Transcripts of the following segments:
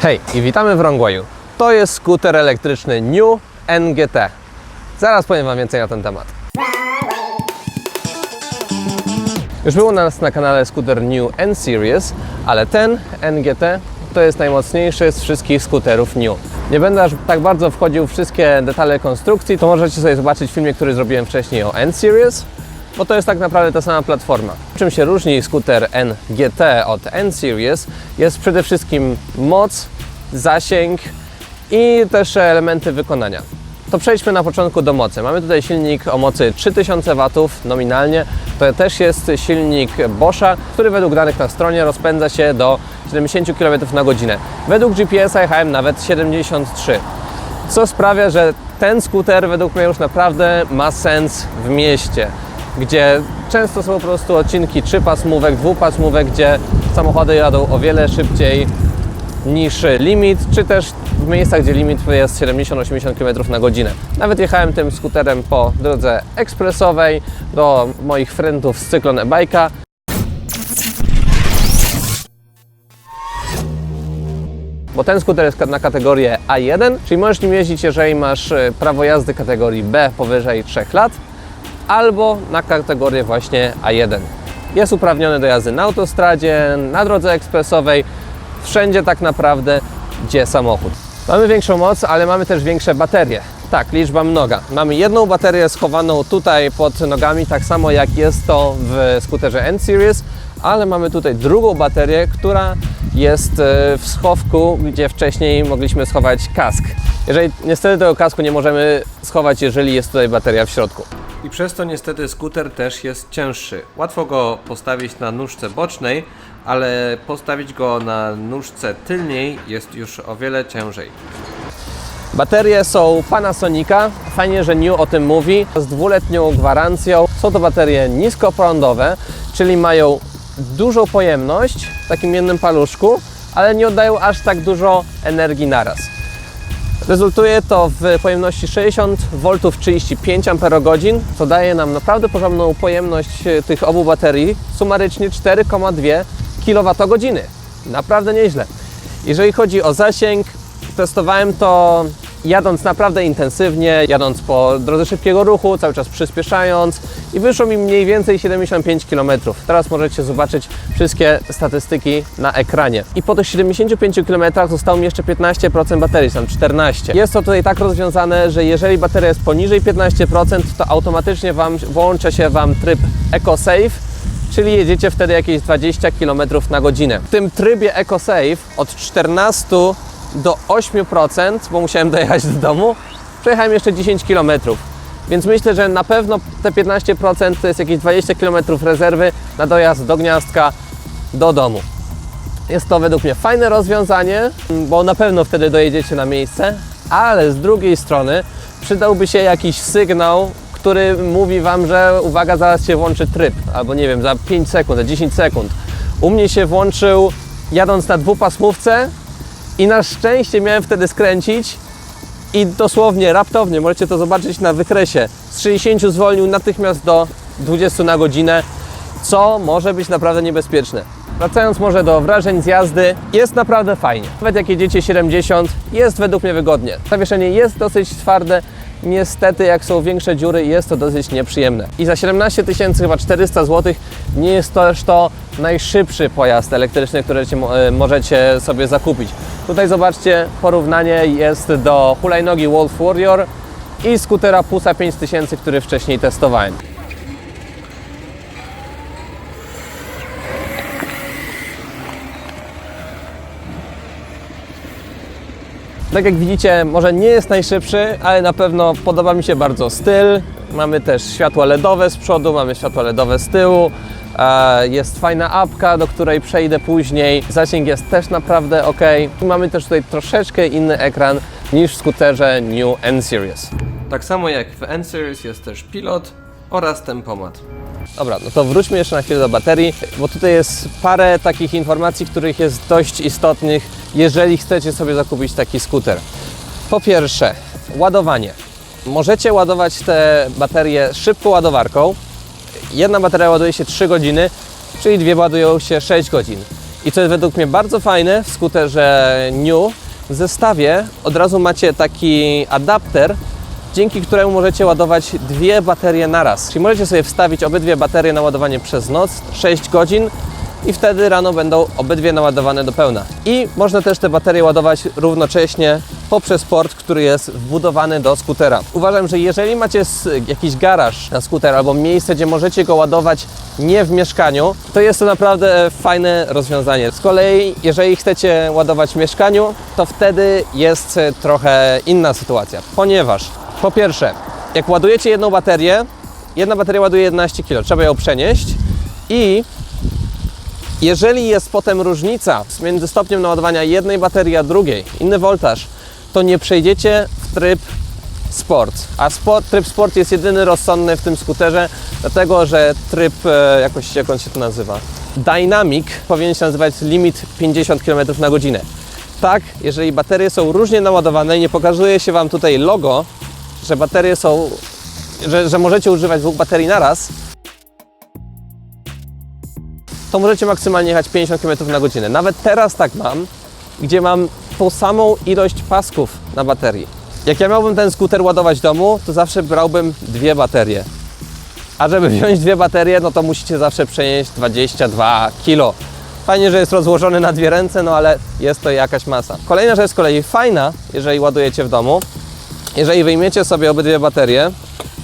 Hej i witamy w Wrongłaju. To jest skuter elektryczny New NGT. Zaraz powiem Wam więcej na ten temat. Już był u nas na kanale skuter New N Series, ale ten NGT to jest najmocniejszy z wszystkich skuterów New. Nie będę aż tak bardzo wchodził w wszystkie detale konstrukcji, to możecie sobie zobaczyć w filmie, który zrobiłem wcześniej o N Series, bo to jest tak naprawdę ta sama platforma. Czym się różni skuter NGT od N Series jest przede wszystkim moc, zasięg i też elementy wykonania. To przejdźmy na początku do mocy. Mamy tutaj silnik o mocy 3000 W nominalnie. To też jest silnik Boscha, który według danych na stronie rozpędza się do 70 km na godzinę. Według GPS-a jechałem nawet 73 co sprawia, że ten skuter według mnie już naprawdę ma sens w mieście, gdzie często są po prostu odcinki trzypasmówek, dwupasmówek, gdzie samochody jadą o wiele szybciej niż limit, czy też w miejscach, gdzie limit jest 70-80 km na godzinę. Nawet jechałem tym skuterem po drodze ekspresowej do moich friendów z Cyklon e-bike'a. bo ten skuter jest na kategorię A1, czyli możesz nim jeździć, jeżeli masz e, prawo jazdy kategorii B powyżej 3 lat, albo na kategorię właśnie A1. Jest uprawniony do jazdy na autostradzie, na drodze ekspresowej, wszędzie tak naprawdę, gdzie samochód. Mamy większą moc, ale mamy też większe baterie. Tak, liczba mnoga. Mamy jedną baterię schowaną tutaj pod nogami, tak samo jak jest to w skuterze N-Series, ale mamy tutaj drugą baterię, która jest e, w schowku, gdzie wcześniej mogliśmy schować kask. Jeżeli niestety tego kasku nie możemy schować, jeżeli jest tutaj bateria w środku. I przez to niestety skuter też jest cięższy. Łatwo go postawić na nóżce bocznej, ale postawić go na nóżce tylniej jest już o wiele ciężej. Baterie są Panasonica. Fajnie, że New o tym mówi. Z dwuletnią gwarancją. Są to baterie niskoprądowe, czyli mają dużą pojemność w takim jednym paluszku, ale nie oddają aż tak dużo energii naraz. Rezultuje to w pojemności 60 V 35 Ah, co daje nam naprawdę porządną pojemność e, tych obu baterii, sumarycznie 4,2 kWh. Naprawdę nieźle. Jeżeli chodzi o zasięg, testowałem to jadąc naprawdę intensywnie, jadąc po drodze szybkiego ruchu, cały czas przyspieszając i wyszło mi mniej więcej 75 km. Teraz możecie zobaczyć wszystkie statystyki na ekranie. I po tych 75 km zostało mi jeszcze 15% baterii, tam 14. Jest to tutaj tak rozwiązane, że jeżeli bateria jest poniżej 15%, to automatycznie Wam włącza się Wam tryb EcoSafe, czyli jedziecie wtedy jakieś 20 km na godzinę. W tym trybie EcoSafe od 14 do 8%, bo musiałem dojechać do domu, przejechałem jeszcze 10 km. Więc myślę, że na pewno te 15% to jest jakieś 20 km rezerwy na dojazd do gniazdka, do domu. Jest to według mnie fajne rozwiązanie, bo na pewno wtedy dojedziecie na miejsce, ale z drugiej strony przydałby się jakiś sygnał, który mówi Wam, że uwaga, zaraz się włączy tryb, albo nie wiem, za 5 sekund, za 10 sekund. U mnie się włączył jadąc na dwupasmówce i na szczęście miałem wtedy skręcić i dosłownie, raptownie, możecie to zobaczyć na wykresie, z 60 zwolnił natychmiast do 20 na godzinę, co może być naprawdę niebezpieczne. Wracając może do wrażeń z jazdy, jest naprawdę fajnie. Nawet jak jedziecie 70, jest według mnie wygodnie. Zawieszenie jest dosyć twarde, niestety jak są większe dziury, jest to dosyć nieprzyjemne. I za 17 tysięcy, chyba 400 zł, nie jest to też to najszybszy pojazd elektryczny, który e, możecie sobie zakupić. Tutaj zobaczcie, porównanie jest do hulajnogi Wolf Warrior i skutera Pusa 5000, który wcześniej testowałem. Tak jak widzicie, może nie jest najszybszy, ale na pewno podoba mi się bardzo styl. Mamy też światła LEDowe z przodu, mamy światła LEDowe z tyłu. E, Jest fajna apka, do której przejdę później. Zasięg jest też naprawdę ok. I mamy też tutaj troszeczkę inny ekran niż w skuterze New N-Series. Tak samo jak w N-Series jest też pilot oraz tempomat. Dobra, no to wróćmy jeszcze na chwilę do baterii, bo tutaj jest parę takich informacji, których jest dość istotnych, jeżeli chcecie sobie zakupić taki skuter. Po pierwsze, ładowanie. Możecie ładować te baterie szybką ładowarką. Jedna bateria ładuje się 3 godziny, czyli dwie ładują się 6 godzin. I co jest według mnie bardzo fajne w skuterze New, w zestawie od razu macie taki adapter, dzięki któremu możecie ładować dwie baterie naraz. Czyli możecie sobie wstawić obydwie baterie na ładowanie przez noc, 6 godzin i wtedy rano będą obydwie naładowane do pełna. I można też te baterie ładować równocześnie poprzez port, który jest wbudowany do skutera. Uważam, że jeżeli macie jakiś garaż na skuter albo miejsce, gdzie możecie go ładować nie w mieszkaniu, to jest to naprawdę fajne rozwiązanie. Z kolei, jeżeli chcecie ładować w mieszkaniu, to wtedy jest trochę inna sytuacja, ponieważ po pierwsze, jak ładujecie jedną baterię, jedna bateria ładuje 11 kg, trzeba ją przenieść i jeżeli jest potem różnica między stopniem naładowania jednej baterii a drugiej, inny woltaż, to nie przejdziecie w tryb sport. A sport, tryb sport jest jedyny rozsądny w tym skuterze, dlatego że tryb, e, jakoś jak on się tu nazywa, Dynamic powinien się nazywać limit 50 km na godzinę. Tak, jeżeli baterie są różnie naładowane i nie pokazuje się Wam tutaj logo, że baterie są, że, że możecie używać dwóch baterii naraz, to możecie maksymalnie jechać 50 km na godzinę. Nawet teraz tak mam, gdzie mam tą samą ilość pasków na baterii. Jak ja miałbym ten skuter ładować w domu, to zawsze brałbym dwie baterie. A żeby wziąć dwie baterie, no to musicie zawsze przenieść 22 kg. Fajnie, że jest rozłożony na dwie ręce, no ale jest to jakaś masa. Kolejna rzecz z kolei fajna, jeżeli ładujecie w domu, jeżeli wyjmiecie sobie obydwie baterie,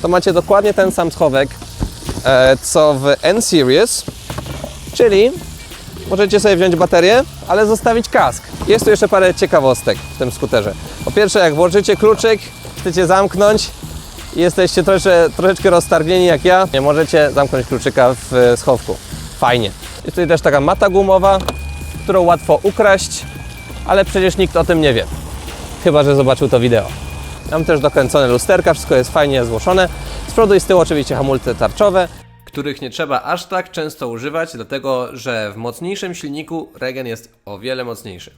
to macie dokładnie ten sam schowek, e, co w N-Series, Czyli możecie sobie wziąć baterię, ale zostawić kask. Jest tu jeszcze parę ciekawostek w tym skuterze. Po pierwsze, jak włożycie kluczyk, chcecie zamknąć i jesteście trosze, troszeczkę roztargnieni jak ja, nie możecie zamknąć kluczyka w e, schowku. Fajnie. Jest tutaj też taka mata gumowa, którą łatwo ukraść, ale przecież nikt o tym nie wie. Chyba, że zobaczył to wideo. Mam też dokręcone lusterka, wszystko jest fajnie złożone. Z przodu i z tyłu oczywiście hamulce tarczowe, których nie trzeba aż tak często używać, dlatego że w mocniejszym silniku regen jest o wiele mocniejszy.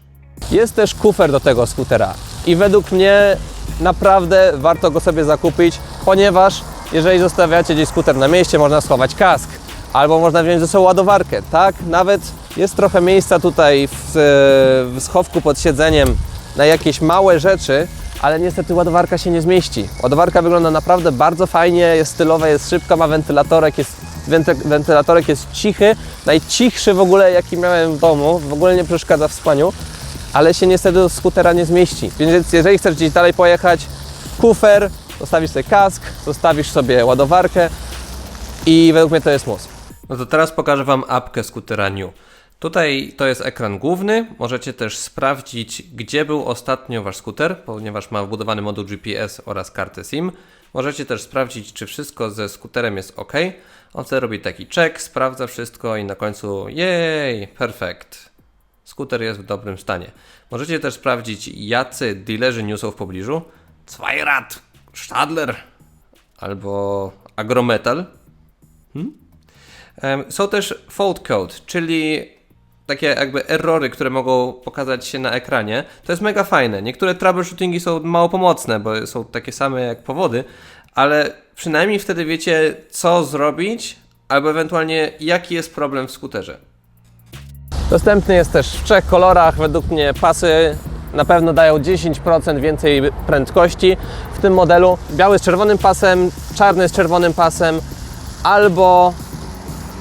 Jest też kufer do tego skutera i według mnie naprawdę warto go sobie zakupić, ponieważ jeżeli zostawiacie gdzieś skuter na mieście, można schować kask albo można wziąć ze sobą ładowarkę, tak? Nawet jest trochę miejsca tutaj w, w schowku pod siedzeniem na jakieś małe rzeczy, ale niestety ładowarka się nie zmieści. Ładowarka wygląda naprawdę bardzo fajnie, jest stylowa, jest szybka, ma wentylatorek, jest, wenty, wentylatorek jest cichy, najcichszy w ogóle jaki miałem w domu, w ogóle nie przeszkadza w spaniu, ale się niestety do skutera nie zmieści. Więc jeżeli chcesz gdzieś dalej pojechać, kufer, zostawisz sobie kask, zostawisz sobie ładowarkę i według mnie to jest mus. No to teraz pokażę Wam apkę skutera New. Tutaj to jest ekran główny. Możecie też sprawdzić, gdzie był ostatnio Wasz skuter, ponieważ ma wbudowany moduł GPS oraz kartę SIM. Możecie też sprawdzić, czy wszystko ze skuterem jest ok. On wtedy robi taki check, sprawdza wszystko i na końcu jej, perfekt. Skuter jest w dobrym stanie. Możecie też sprawdzić, jacy dealerzy są w pobliżu. Zweirad, Stadler albo Agrometal. Em, Są też fault code, czyli takie jakby errory, które mogą pokazać się na ekranie. To jest mega fajne. Niektóre troubleshootingi są mało pomocne, bo są takie same jak powody, ale przynajmniej wtedy wiecie, co zrobić, albo ewentualnie jaki jest problem w skuterze. Dostępny jest też w trzech kolorach. Według mnie pasy na pewno dają 10% więcej prędkości w tym modelu. Biały z czerwonym pasem, czarny z czerwonym pasem albo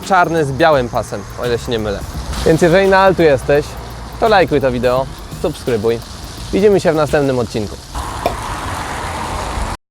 czarny z białym pasem, o ile się nie mylę. Więc jeżeli na Altu jesteś, to lajkuj to wideo, subskrybuj. Widzimy się w następnym odcinku.